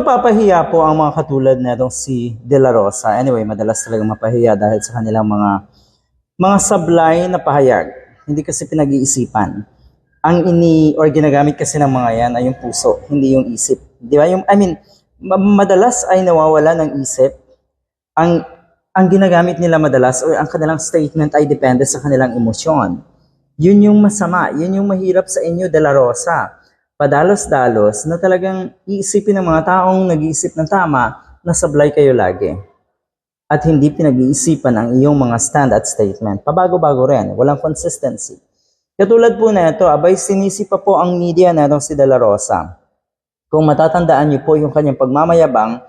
napapahiya po ang mga katulad na itong si De La Rosa. Anyway, madalas talaga mapahiya dahil sa kanilang mga mga sablay na pahayag. Hindi kasi pinag-iisipan. Ang ini or ginagamit kasi ng mga yan ay yung puso, hindi yung isip. Di ba? Yung, I mean, ma- madalas ay nawawala ng isip. Ang ang ginagamit nila madalas or ang kanilang statement ay depende sa kanilang emosyon. Yun yung masama, yun yung mahirap sa inyo, De La Rosa. Padalos-dalos na talagang iisipin ng mga taong nag-iisip ng tama na sablay kayo lagi. At hindi pinag-iisipan ang iyong mga stand at statement. Pabago-bago rin, walang consistency. Katulad po na ito, abay sinisi pa po ang media na si De La Rosa. Kung matatandaan niyo po yung kanyang pagmamayabang,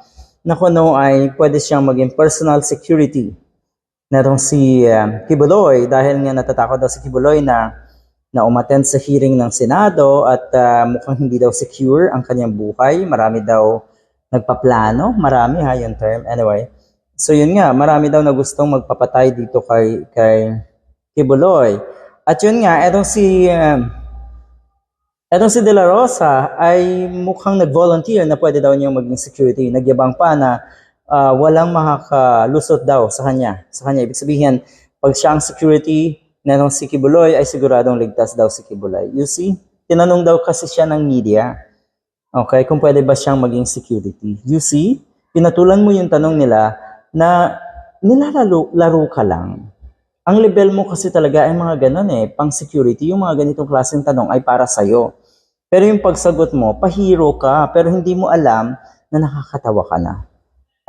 na kuno ay pwede siyang maging personal security na itong si uh, Kibuloy dahil nga natatakot daw si Kibuloy na na umattend sa hearing ng Senado at uh, mukhang hindi daw secure ang kanyang buhay. Marami daw nagpaplano, marami ha yung term. Anyway, so yun nga, marami daw na gustong magpapatay dito kay, kay Kibuloy. At yun nga, etong si uh, Etong si De La Rosa ay mukhang nag-volunteer na pwede daw niya maging security. Nagyabang pa na uh, walang makakalusot daw sa kanya. Sa kanya, ibig sabihin, pag siya ang security na itong si Kibuloy ay siguradong ligtas daw si Kibuloy. You see? Tinanong daw kasi siya ng media. Okay, kung pwede ba siyang maging security. You see? Pinatulan mo yung tanong nila na nilalaro laro ka lang. Ang level mo kasi talaga ay mga ganun eh, pang security, yung mga ganitong klaseng tanong ay para sa'yo. Pero yung pagsagot mo, pahiro ka, pero hindi mo alam na nakakatawa ka na.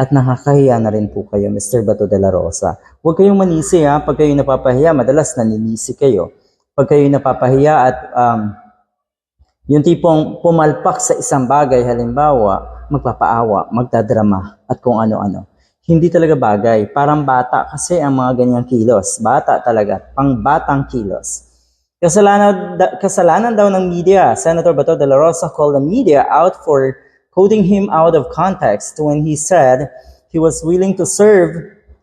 At nakakahiya na rin po kayo, Mr. Bato de la Rosa. Huwag kayong manisi ha, pag kayo napapahiya, madalas naninisi kayo. Pag kayo napapahiya at um, yung tipong pumalpak sa isang bagay, halimbawa, magpapaawa, magdadrama, at kung ano-ano. Hindi talaga bagay. Parang bata kasi ang mga ganyang kilos. Bata talaga. Pang batang kilos. Kasalanan, kasalanan daw ng media. Senator Bato de la Rosa called the media out for quoting him out of context when he said he was willing to serve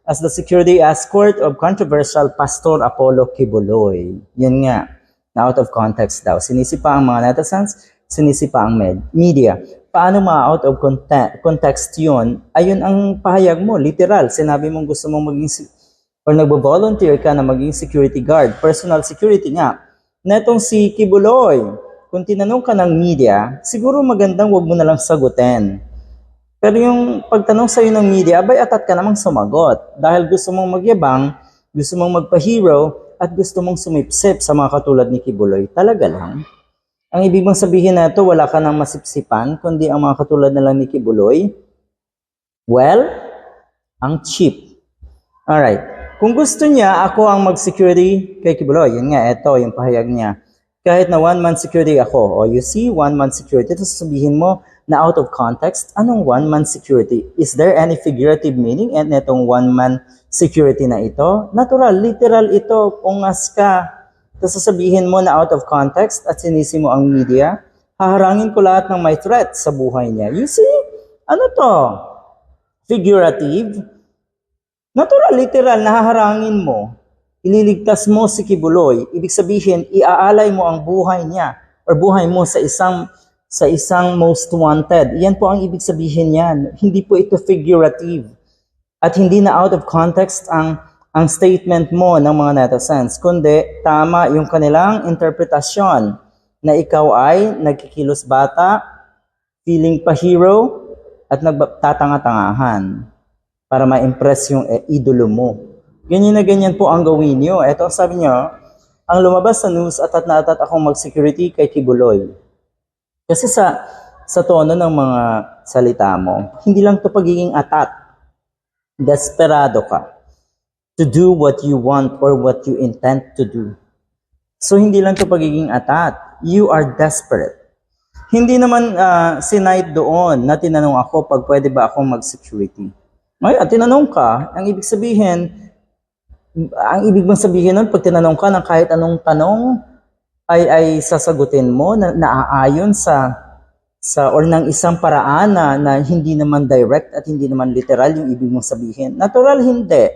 as the security escort of controversial Pastor Apollo Kibuloy. Yan nga, out of context daw. Sinisi pa ang mga netizens, sinisi pa ang med- media. Paano ma-out of conte- context yun? Ayun ang pahayag mo, literal. Sinabi mong gusto mong maging, si- or nagbo-volunteer ka na maging security guard, personal security nga netong si Kibuloy, kung tinanong ka ng media, siguro magandang wag mo na lang sagutin. Pero yung pagtanong sa'yo ng media, abay atat ka namang sumagot. Dahil gusto mong magyabang, gusto mong magpa-hero, at gusto mong sumipsip sa mga katulad ni Kibuloy. Talaga lang. Ang ibig mong sabihin na ito, wala ka nang masipsipan, kundi ang mga katulad na lang ni Kibuloy. Well, ang cheap. Alright. Kung gusto niya, ako ang mag-security kay Kibuloy. Yun nga, ito yung pahayag niya. Kahit na one-man security ako. O you see, one-man security. Ito sasabihin mo na out of context, anong one-man security? Is there any figurative meaning in itong one-man security na ito? Natural, literal ito. Ungas ka. Tapos sasabihin mo na out of context at sinisi mo ang media, haharangin ko lahat ng may threat sa buhay niya. You see? Ano to? Figurative? Natural, literal, nahaharangin mo. Ililigtas mo si Kibuloy. Ibig sabihin, iaalay mo ang buhay niya or buhay mo sa isang sa isang most wanted. Yan po ang ibig sabihin niyan. Hindi po ito figurative. At hindi na out of context ang ang statement mo ng mga netizens, kundi tama yung kanilang interpretasyon na ikaw ay nagkikilos bata, feeling pa hero, at nagtatanga-tangahan para ma-impress yung eh, idolo mo. Ganyan na ganyan po ang gawin nyo. Ito sabi nyo, ang lumabas sa news atat na atat akong mag-security kay Kibuloy. Kasi sa sa tono ng mga salita mo, hindi lang to pagiging atat. Desperado ka to do what you want or what you intend to do. So hindi lang to pagiging atat. You are desperate. Hindi naman uh, sinight doon na tinanong ako pag pwede ba akong mag-security. Ngayon, tinanong ka, ang ibig sabihin, ang ibig bang sabihin nun, pag tinanong ka ng kahit anong tanong, ay, ay sasagutin mo na naaayon sa sa or ng isang paraan na, na hindi naman direct at hindi naman literal yung ibig mong sabihin. Natural hindi.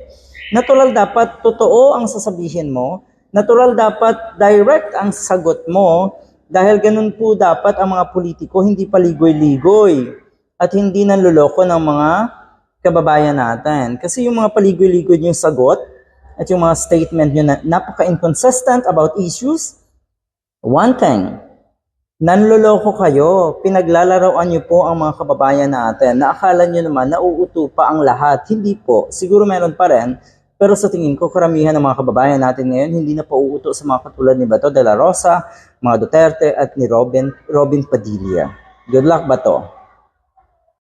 Natural dapat totoo ang sasabihin mo. Natural dapat direct ang sagot mo dahil ganun po dapat ang mga politiko hindi paligoy-ligoy. at hindi nanluloko ng mga kababayan natin. Kasi yung mga paligoy-ligoy yung sagot at yung mga statement nyo na napaka-inconsistent about issues, one thing, nanloloko kayo, pinaglalaroan nyo po ang mga kababayan natin na akala nyo naman nauuto pa ang lahat. Hindi po. Siguro meron pa rin, pero sa tingin ko, karamihan ng mga kababayan natin ngayon hindi na pauuto sa mga katulad ni Bato de la Rosa, mga Duterte at ni Robin, Robin Padilla. Good luck, Bato.